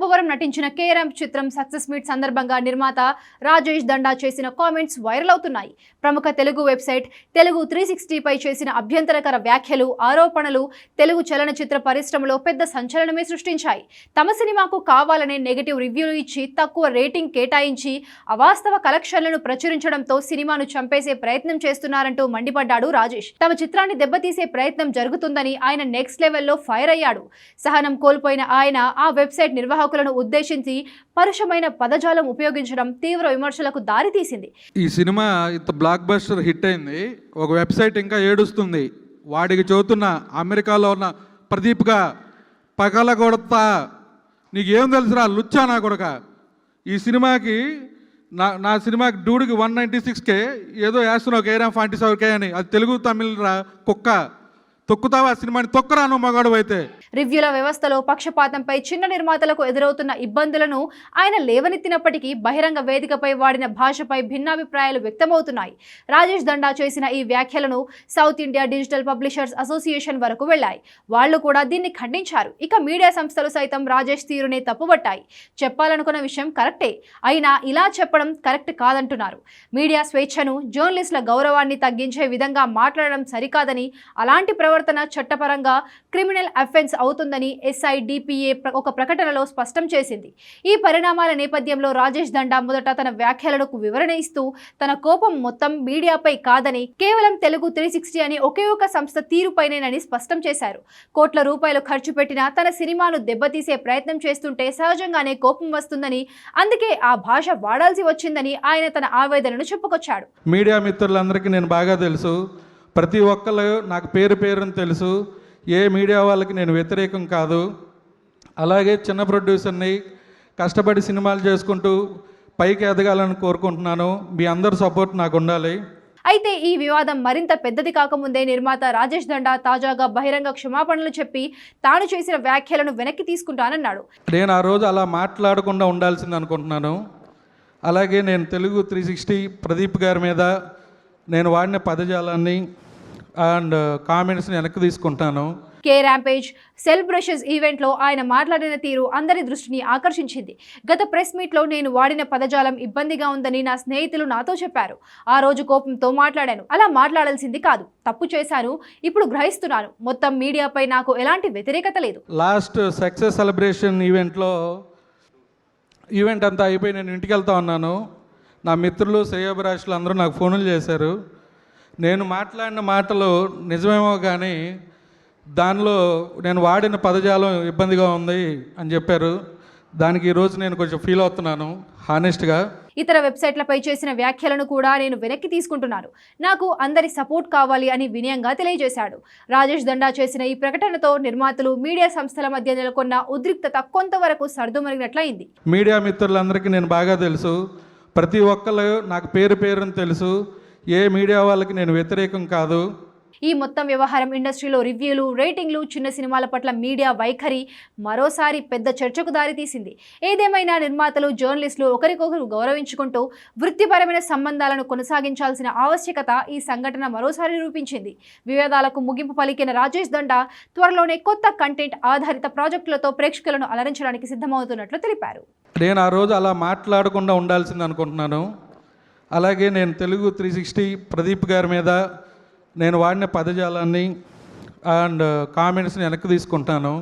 బువరం నటించిన కేరమ్ చిత్రం success meet సందర్భంగా నిర్మాత రాజేష్ దండా చేసిన కామెంట్స్ వైరల్ అవుతున్నాయి. ప్రముఖ తెలుగు వెబ్సైట్ తెలుగు త్రీ సిక్స్టీపై చేసిన అభ్యంతరకర వ్యాఖ్యలు ఆరోపణలు తెలుగు చలనచిత్ర పరిశ్రమలో పెద్ద సంచలనమే సృష్టించాయి. తమ సినిమాకు కావాలనే నెగిటివ్ రివ్యూలు ఇచ్చి తక్కువ రేటింగ్ కేటాయించి అవాస్తవ కలెక్షన్లను ప్రచురించడంతో సినిమాను చంపేసే ప్రయత్నం చేస్తున్నారంటూ మండిపడ్డాడు రాజేష్. తమ చిత్రాన్ని దెబ్బతీసే ప్రయత్నం జరుగుతుందని ఆయన నెక్స్ట్ లెవెల్లో ఫైర్ అయ్యాడు. సహనం కోల్పోయిన ఆయన ఆ వెబ్సైట్ నిర్వాహకులను ఉద్దేశించి పరుషమైన పదజాలం ఉపయోగించడం తీవ్ర విమర్శలకు దారితీసింది. ఈ సినిమా ఇంత బ్లాక్ బస్టర్ హిట్ అయింది. ఒక వెబ్సైట్ ఇంకా ఏడుస్తుంది. వాడికి చదువుతున్న అమెరికాలో ఉన్న ప్రదీప్గా పగల కొడతా నీకేం తెలుసురా లుచ్చా నా కొడక? ఈ సినిమాకి నా నా సినిమాకి డూడికి వన్ నైంటీ సిక్స్కే ఏదో వేస్తున్నావు కేరా ఫాంటీ సెవెన్ కే అని. అది తెలుగు తమిళ రా కుక్క. తొక్కుతావా సినిమాని? తొక్కరాను మగాడు అయితే రివ్యూల వ్యవస్థలో పక్షపాతంపై చిన్న నిర్మాతలకు ఎదురవుతున్న ఇబ్బందులను ఆయన లేవనెత్తినప్పటికీ బహిరంగ వేదికపై వాడిన భాషపై భిన్నాభిప్రాయాలు వ్యక్తమవుతున్నాయి. రాజేష్ దండా చేసిన ఈ వ్యాఖ్యలను south India digital publishers association వరకు వెళ్ళాయి వాళ్ళు కూడా దీన్ని ఖండించారు. ఇక మీడియా సంస్థలు సైతం రాజేష్ తీరునే తప్పుబట్టాయి. చెప్పాలనుకున్న విషయం కరెక్టే. అయినా ఇలా చెప్పడం కరెక్ట్ కాదంటున్నారు. మీడియా స్వేచ్ఛను జర్నలిస్టుల గౌరవాన్ని తగ్గించే విధంగా మాట్లాడడం సరికాదని అలాంటి ప్రవర్తన చట్టపరంగా క్రిమినల్ అఫెన్స్ అవుతుందని ఎస్ఐడిపిఏ ఒక ప్రకటనలో స్పష్టం చేసింది. ఈ పరిణామాల నేపథ్యంలో రాజేష్ దండా మొదట తన వ్యాఖ్యలకు వివరణ ఇస్తూ తన కోపం మొత్తం మీడియాపై కాదని కేవలం తెలుగు త్రీ సిక్స్టీ అని ఒకే ఒక సంస్థ తీరుపైనేనని స్పష్టం చేశారు. కోట్ల రూపాయలు ఖర్చు పెట్టిన తన సినిమాను దెబ్బతీసే ప్రయత్నం చేస్తుంటే సహజంగానే కోపం వస్తుందని అందుకే ఆ భాష వాడాల్సి వచ్చిందని ఆయన తన ఆవేదనను చెప్పుకొచ్చాడు. మీడియా మిత్రులందరికీ నేను బాగా తెలుసు. ప్రతి ఒక్కళ్ళు నాకు పేరు పేరుని తెలుసు. ఏ మీడియా వాళ్ళకి నేను వ్యతిరేకం కాదు. అలాగే చిన్న ప్రొడ్యూసర్ని కష్టపడి సినిమాలు చేసుకుంటూ పైకి ఎదగాలని కోరుకుంటున్నాను. మీ అందరి సపోర్ట్ నాకు ఉండాలి. అయితే ఈ వివాదం మరింత పెద్దది కాకముందే నిర్మాత రాజేష్ దండా తాజాగా బహిరంగ క్షమాపణలు చెప్పి తాను చేసిన వ్యాఖ్యలను వెనక్కి తీసుకుంటానన్నాడు. నేను ఆ రోజు అలా మాట్లాడకుండా ఉండాల్సింది అనుకుంటున్నాను. అలాగే నేను తెలుగు త్రీ సిక్స్టీ ప్రదీప్ గారి మీద నేను వాడిన పదజాలాన్ని అండ్ కామెంట్స్ని వెనక్కి తీసుకుంటాను. కే ర్యాంపేజ్ సెలబ్రేషన్స్ ఈవెంట్లో ఆయన మాట్లాడిన తీరు అందరి దృష్టిని ఆకర్షించింది. గత ప్రెస్ మీట్లో నేను వాడిన పదజాలం ఇబ్బందిగా ఉందని నా స్నేహితులు నాతో చెప్పారు. ఆ రోజు కోపంతో మాట్లాడాను. అలా మాట్లాడాల్సింది కాదు. తప్పు చేశాను ఇప్పుడు గ్రహిస్తున్నాను. మొత్తం మీడియాపై నాకు ఎలాంటి వ్యతిరేకత లేదు. లాస్ట్ సక్సెస్ సెలబ్రేషన్ ఈవెంట్లో ఈవెంట్ అంతా అయిపోయి నేను ఇంటికి వెళ్తా ఉన్నాను. నా మిత్రులు శ్రేయోభిలాషులు అందరూ నాకు ఫోన్లు చేశారు. నేను మాట్లాడిన మాటలు నిజమేమో కానీ దానిలో నేను వాడిన పదజాలం ఇబ్బందిగా ఉంది అని చెప్పారు. దానికి ఈరోజు నేను కొంచెం ఫీల్ అవుతున్నాను హానెస్ట్గా ఇతర వెబ్సైట్లపై చేసిన వ్యాఖ్యలను కూడా నేను వెనక్కి తీసుకుంటున్నాను. నాకు అందరి సపోర్ట్ కావాలి అని వినయంగా తెలియజేశాడు. రాజేష్ దండా చేసిన ఈ ప్రకటనతో నిర్మాతలు మీడియా సంస్థల మధ్య నెలకొన్న ఉద్రిక్తత కొంతవరకు సర్దుమరిగినట్లయింది. మీడియా మిత్రులందరికీ నేను బాగా తెలుసు. ప్రతి ఒక్కళ్ళు నాకు పేరు పేరుని తెలుసు. ఏ మీడియా వాళ్ళకి నేను వ్యతిరేకం కాదు. ఈ మొత్తం వ్యవహారం ఇండస్ట్రీలో రివ్యూలు రేటింగ్లు చిన్న సినిమాల పట్ల మీడియా వైఖరి మరోసారి పెద్ద చర్చకు దారితీసింది. ఏదేమైనా నిర్మాతలు జర్నలిస్టులు ఒకరికొకరు గౌరవించుకుంటూ వృత్తిపరమైన సంబంధాలను కొనసాగించాల్సిన ఆవశ్యకత ఈ సంఘటన మరోసారి నిరూపించింది వివాదాలకు ముగింపు పలికిన రాజేష్ దండా త్వరలోనే కొత్త కంటెంట్ ఆధారిత ప్రాజెక్టులతో ప్రేక్షకులను అలరించడానికి సిద్ధమవుతున్నట్లు తెలిపారు. నేను ఆ రోజు అలా మాట్లాడకుండా ఉండాల్సింది అనుకుంటున్నాను అలాగే నేను తెలుగు త్రీ సిక్స్టీ ప్రదీప్ గారి మీద నేను వాడిన పదజాలాన్ని అండ్ కామెంట్స్ని వెనక్కి తీసుకుంటాను.